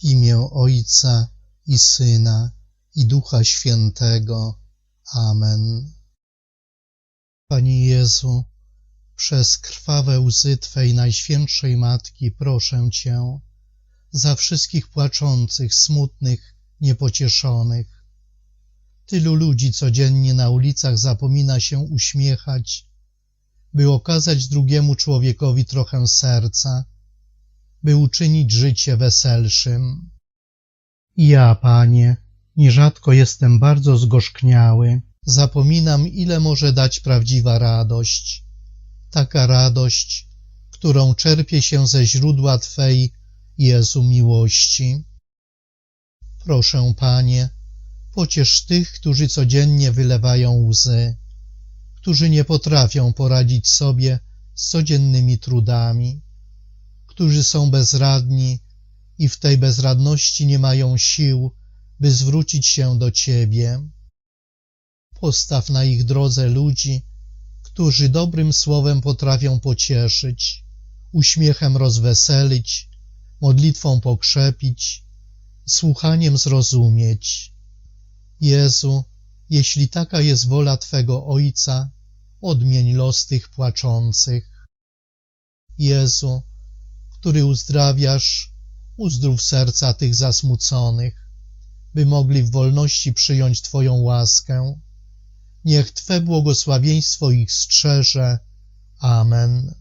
W imię Ojca i Syna i Ducha Świętego. Amen. Panie Jezu, przez krwawe łzy Twej Najświętszej Matki proszę Cię za wszystkich płaczących, smutnych, niepocieszonych. Tylu ludzi codziennie na ulicach zapomina się uśmiechać, by okazać drugiemu człowiekowi trochę serca, by uczynić życie weselszym. Ja, Panie, nierzadko jestem bardzo zgorzkniały, zapominam, ile może dać prawdziwa radość. Taka radość, którą czerpie się ze źródła Twej, Jezu miłości. Proszę, Panie, pociesz tych, którzy codziennie wylewają łzy, którzy nie potrafią poradzić sobie z codziennymi trudami, którzy są bezradni i w tej bezradności nie mają sił, by zwrócić się do Ciebie. Postaw na ich drodze ludzi, którzy dobrym słowem potrafią pocieszyć, uśmiechem rozweselić, modlitwą pokrzepić, słuchaniem zrozumieć. Jezu, jeśli taka jest wola Twego Ojca, odmień los tych płaczących. Jezu, który uzdrawiasz, uzdrów serca tych zasmuconych, by mogli w wolności przyjąć Twoją łaskę. Niech Twe błogosławieństwo ich strzeże. Amen.